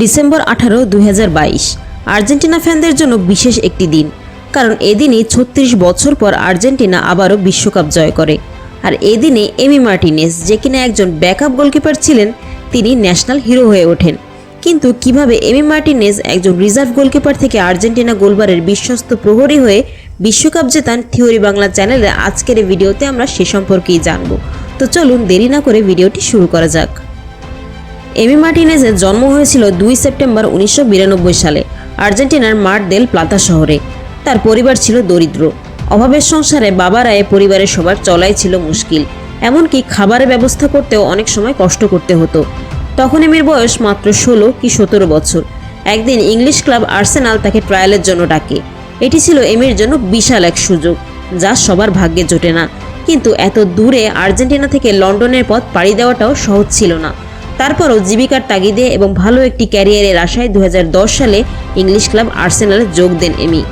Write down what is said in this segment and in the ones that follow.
December আঠারো, দুই Argentina ফ্যানদের জন্য বিশেষ একটি দিন, কারণ এদিনই ছত্রিশ বছর পর আর্জেন্টিনা আবারও বিশ্বকাপ জয় করে। আর এদিনে এমি মার্টিনেস, যে কিনা একজন ব্যাকআপ গোলকিপার ছিলেন, তিনি ন্যাশনাল হিরো হয়ে ওঠেন। কিন্তু কীভাবে এমি মার্টিনেস একজন রিজার্ভ গোলকিপার থেকে আর্জেন্টিনা গোলবারের বিশ্বস্ত প্রহরী হয়ে বিশ্বকাপ জেতান থিওরি বাংলা চ্যানেলে আজকের এই ভিডিওতে আমরা সে সম্পর্কেই জানব। তো চলুন দেরি না করে ভিডিওটি শুরু করা যাক। এমি মার্টিনেজের জন্ম হয়েছিল দুই সেপ্টেম্বর উনিশশো বিরানব্বই সালে। আর্জেন্টিনার মার দেল প্লাতা শহরে। তার পরিবার ছিল দরিদ্র। অভাবের সংসারে বাবার আয়ে পরিবারের সবার চলাই ছিল মুশকিল। এমনকি খাবারের ব্যবস্থা করতেও অনেক সময় কষ্ট করতে হতো। তখন এমির বয়স মাত্র ষোলো কি সতেরো বছর। একদিন ইংলিশ ক্লাব আর্সেনাল তাকে ট্রায়ালের জন্য ডাকে। এটি ছিল এমির জন্য বিশাল এক সুযোগ, যা সবার ভাগ্যে জোটে না। কিন্তু এত দূরে আর্জেন্টিনা থেকে লন্ডনের পথ পাড়ি দেওয়াটাও সহজ ছিল না। তারপরও জীবিকার তাগিদে এবং ভালো একটি ক্যারিয়ারের আশায় দু হাজার দশ সালে ইংলিশ ক্লাব আর্সেনালে যোগ দেন এমি।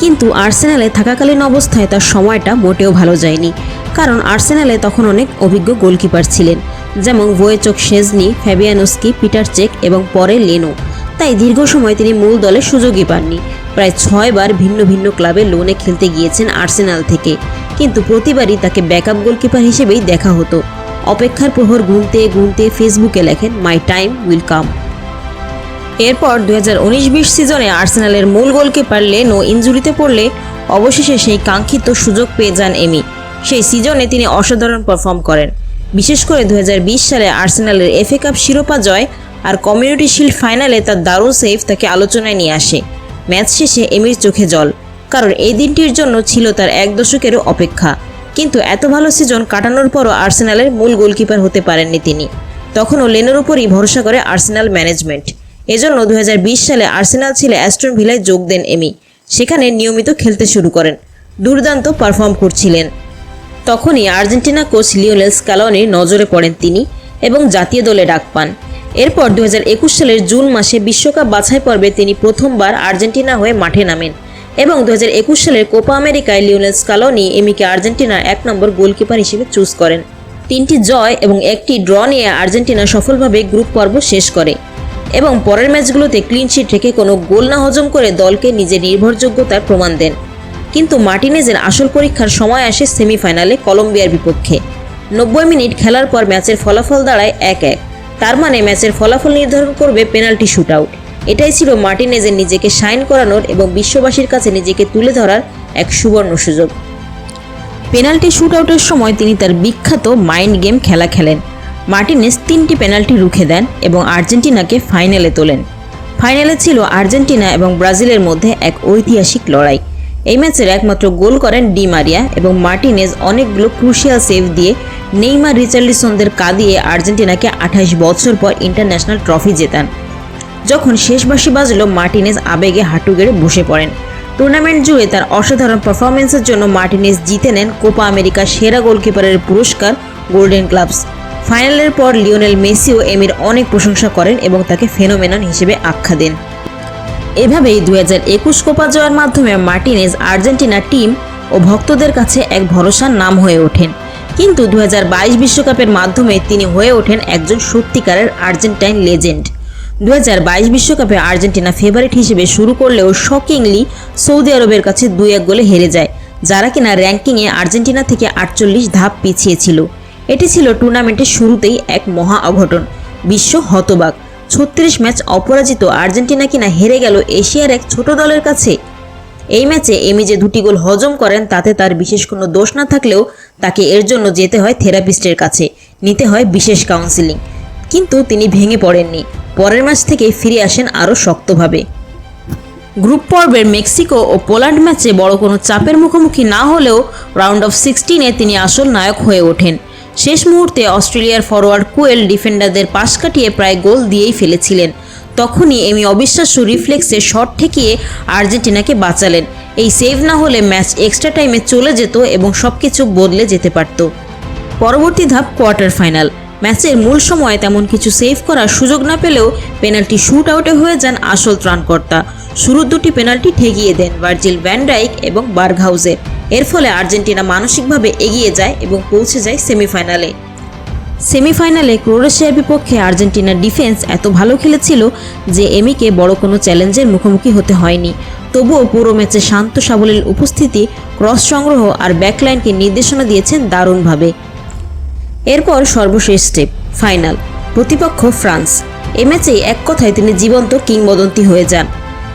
কিন্তু আর্সেনালে থাকাকালীন অবস্থায় তার সময়টা মোটেও ভালো যায়নি, কারণ আর্সেনালে তখন অনেক অভিজ্ঞ গোলকিপার ছিলেন, যেমন Wojciech Szczesny Fabianski Peter Cech এবং পরে লেনো। তাই দীর্ঘ সময় তিনি মূল দলে সুযোগই পাননি। প্রায় ছয়বার ভিন্ন ভিন্ন ক্লাবে লোনে খেলতে গিয়েছেন আর্সেনাল থেকে। কিন্তু প্রতিবারই তাকে ব্যাকআপ গোলকিপার হিসেবেই দেখা হতো। অপেক্ষার প্রহর গুনতে গুনতে ফেসবুকে লেখেন, মাই টাইম উইল কাম। এরপর দু হাজার উনিশ বিশ সিজনে আর্সেনালের মূল গোলকে গোলকিপার লেনো ইঞ্জুরিতে পড়লে অবশেষে সেই কাঙ্ক্ষিত সুযোগ পেয়ে যান এমি। সেই সিজনে তিনি অসাধারণ পারফর্ম করেন। বিশেষ করে দুই হাজার বিশ সালে আর্সেনালের এফএ কাপ শিরোপা জয় আর কমিউনিটি শিল্ড ফাইনালে তার দারুণ সেফ তাকে আলোচনায় নিয়ে আসে। ম্যাচ শেষে এমির চোখে জল। কারণ এই দিনটির জন্য ছিল তার এক দশকেরও অপেক্ষা। কিন্তু এত ভালো সিজন কাটানোর পরও আর্সেনালের মূল গোলকিপার হতে পারেননি তিনি। তখনও লেনের উপরই ভরসা করে আর্সেনাল ম্যানেজমেন্ট। এজন্য দু হাজার বিশ সালে আর্সেনাল ছেলে অ্যাস্টন ভিলায় যোগ দেন এমি। সেখানে নিয়মিত খেলতে শুরু করেন। দুর্দান্ত পারফর্ম করছিলেন। তখনই আর্জেন্টিনা কোচ লিওনেল স্ক্যালনির নজরে পড়েন তিনি এবং জাতীয় দলে ডাক পান। এরপর দু হাজার একুশ সালের জুন মাসে বিশ্বকাপ বাছাই পর্বে তিনি প্রথমবার আর্জেন্টিনা হয়ে মাঠে নামেন। এবং দু হাজার একুশ সালের কোপা আমেরিকায় লিওনেল স্কালনি, এমিকে আর্জেন্টিনার এক নম্বর গোলকিপার হিসেবে চুজ করেন। তিনটি জয় এবং একটি ড্র নিয়ে আর্জেন্টিনা সফলভাবে গ্রুপ পর্ব শেষ করে। এবং পরের ম্যাচগুলোতে ক্লিনশিট রেখে কোনো গোল না হজম করে দলকে নিজের নির্ভরযোগ্যতার প্রমাণ দেন। কিন্তু মার্টিনেজের আসল পরীক্ষার সময় আসে সেমিফাইনালে কলম্বিয়ার বিপক্ষে। নব্বই মিনিট খেলার পর ম্যাচের ফলাফল দাঁড়ায় এক এক। তার মানে ম্যাচের ফলাফল নির্ধারণ করবে পেনাল্টি শুট আউট। এটাই ছিল মার্টিনেজের নিজেকে সাইন করানোর এবং বিশ্ববাসীর কাছে নিজেকে তুলে ধরার এক সুবর্ণ সুযোগ। পেনাল্টি শুট আউটের সময় তিনি তার বিখ্যাত মাইন্ড গেম খেলা খেলেন। মার্টিনেস তিনটি পেনাল্টি রুখে দেন এবং আর্জেন্টিনাকে ফাইনালে তোলেন। ফাইনালে ছিল আর্জেন্টিনা এবং ব্রাজিলের মধ্যে এক ঐতিহাসিক লড়াই। এই ম্যাচের একমাত্র গোল করেন ডি মারিয়া এবং মার্টিনেজ অনেকগুলো ক্রুশিয়াল সেভ দিয়ে নেইমার রিচার্লিসনদের কাঁদিয়ে আর্জেন্টিনাকে আঠাশ বছর পর ইন্টারন্যাশনাল ট্রফি জেতান। যখন শেষ বাঁশি বাজলো, মার্টিনেজ আবেগে হাঁটু গেড়ে বসে পড়েন। টুর্নামেন্ট জুড়ে তার অসাধারণ পারফরমেন্সের জন্য মার্টিনেজ জিতে নেন কোপা আমেরিকার সেরা গোলকিপারের পুরস্কার গোল্ডেন ক্লাবস ফাইনালের পর লিওনেল মেসিও এমির অনেক প্রশংসা করেন এবং তাকে ফেনোমেনন হিসেবে আখ্যা দেন। এভাবেই দু হাজার একুশ কোপা জয়ের মাধ্যমে মার্টিনেজ আর্জেন্টিনা টিম ও ভক্তদের কাছে এক ভরসার নাম হয়ে ওঠেন। কিন্তু দু বিশ্বকাপের মাধ্যমে তিনি হয়ে ওঠেন একজন সত্যিকারের আর্জেন্টাইন লেজেন্ড। দু বিশ্বকাপে আর্জেন্টিনা ফেভারিট হিসেবে শুরু করলেও শকিংলি সৌদি আরবের কাছে দুই এক গোলে হেরে যায়, যারা কিনা র্যাঙ্কিংয়ে আর্জেন্টিনা থেকে আটচল্লিশ ধাপ পিছিয়ে ছিল। এটি ছিল টুর্নামেন্টের শুরুতেই এক মহা অঘটন। বিশ্ব হতবাক। ছত্রিশ ম্যাচ অপরাজিত আর্জেন্টিনা কিনা হেরে গেল এশিয়ার এক ছোট দলের কাছে। এই ম্যাচে এমি যে দুটি গোল হজম করেন, তাতে তার বিশেষ কোনো দোষ না থাকলেও তাকে এর জন্য যেতে হয় থেরাপিস্টের কাছে, নিতে হয় বিশেষ কাউন্সিলিং কিন্তু তিনি ভেঙে পড়েননি। পরের ম্যাচ থেকে ফিরে আসেন আরও শক্তভাবে। গ্রুপ পর্বের মেক্সিকো ও পোল্যান্ড ম্যাচে বড় কোনো চাপের মুখোমুখি না হলেও রাউন্ড অফ সিক্সটিনে তিনি আসল নায়ক হয়ে ওঠেন। শেষ মুহূর্তে অস্ট্রেলিয়ার ফরোয়ার্ড কুয়েল ডিফেন্ডারদের পাশ কাটিয়ে প্রায় গোল দিয়েই ফেলেছিলেন। তখনই এমি অবিশ্বাস্য রিফ্লেক্সে শট ঠেকিয়ে আর্জেন্টিনাকে বাঁচালেন। এই সেভ না হলে ম্যাচ এক্সট্রা টাইমে চলে যেত এবং সব কিছু বদলে যেতে পারত। পরবর্তী ধাপ কোয়ার্টার ফাইনাল। ম্যাচের মূল সময়ে তেমন কিছু সেভ করার সুযোগ না পেলেও পেনাল্টি শুট আউটে হয়ে যান আসল ত্রাণকর্তা। শুরুর দুটি পেনাল্টি ঠেকিয়ে দেন ভার্জিল ভ্যানডাইক এবং বার্গহাউজের এর ফলে আর্জেন্টিনা মানসিকভাবে এগিয়ে যায় এবং পৌঁছে যায় সেমিফাইনালে। সেমিফাইনালে ক্রোয়েশিয়ার বিপক্ষে আর্জেন্টিনার ডিফেন্স এত ভালো খেলেছিল যে এমিকে বড় কোনো চ্যালেঞ্জের মুখোমুখি হতে হয়নি। তবুও পুরো ম্যাচে শান্ত সাবলীল উপস্থিতি, ক্রস সংগ্রহ আর ব্যাকলাইনকে নির্দেশনা দিয়েছেন দারুণভাবে। এরপর সর্বশেষ স্টেপ, ফাইনাল, প্রতিপক্ষ ফ্রান্স। এ ম্যাচেই এক কথায় তিনি জীবন্ত কিংবদন্তি হয়ে যান।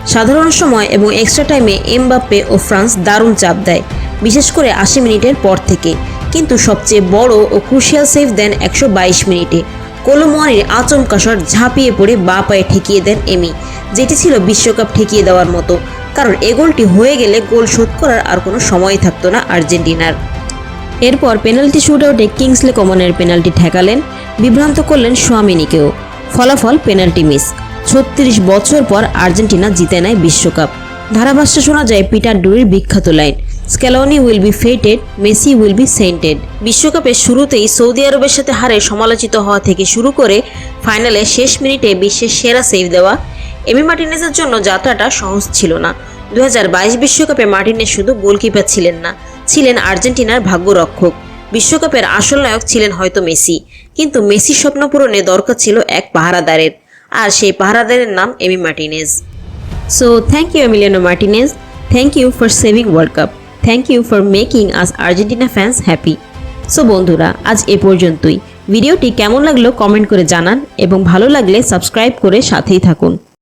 সাধারণ সময় এবং এক্সট্রা টাইমে এমবাপ্পে ও ফ্রান্স দারুণ চাপ দেয়, বিশেষ করে আশি মিনিটের পর থেকে। কিন্তু সবচেয়ে বড় ও ক্রুশিয়াল সেভ দেন একশো বাইশ মিনিটে। কোলোমোয়ানির আচমকা শট ঝাঁপিয়ে পড়ে বা পায়ে ঠেকিয়ে দেন এমি, যেটি ছিল বিশ্বকাপ ঠেকিয়ে দেওয়ার মতো। কারণ এ গোলটি হয়ে গেলে গোল শোধ করার আর কোনো সময়ই থাকতো না আর্জেন্টিনার। এরপর পেনাল্টি শুটআউটে কিংসলে কমনের পেনাল্টি ঠেকালেন, বিভ্রান্ত করলেন সোয়ামিনিকেও। ফলাফল পেনাল্টি মিস। ছত্রিশ বছর পর আর্জেন্টিনা জিতে নেয় বিশ্বকাপ। ধারাভাষ্যে শোনা যায়, পিটার ডুরির বিখ্যাত line, Scaloni will be feted, Messi will be sainted. বিশ্বকাপের শুরুতেই সৌদি আরবের সাথে হারে সমালোচিত হওয়া থেকে শুরু করে ফাইনালে শেষ মিনিটে বিশ্বের সেরা সেভ দেওয়া। এমি মার্টিনেজের জন্য যাত্রাটা সহজ ছিল না। দু বিশ্বকাপে মার্টিনেজ শুধু গোলকিপার ছিলেন না। ছিলেন আর্জেন্টিনার ভাগ্যরক্ষক। বিশ্বকাপের আসল নায়ক ছিলেন হয়তো মেসি, কিন্তু মেসির স্বপ্ন পূরণে দরকার ছিল এক পাহারাদারের, আর সেই পাহারাদারের নাম Emi Martinez. So thank you Emiliano Martinez thank you for saving World Cup thank you for making us Argentina fans happy so বন্ধুরা, আজ এ পর্যন্তই। ভিডিওটি কেমন লাগল কমেন্ট করে জানান এবং ভালো লাগলে সাবস্ক্রাইব করে সাথেই থাকুন।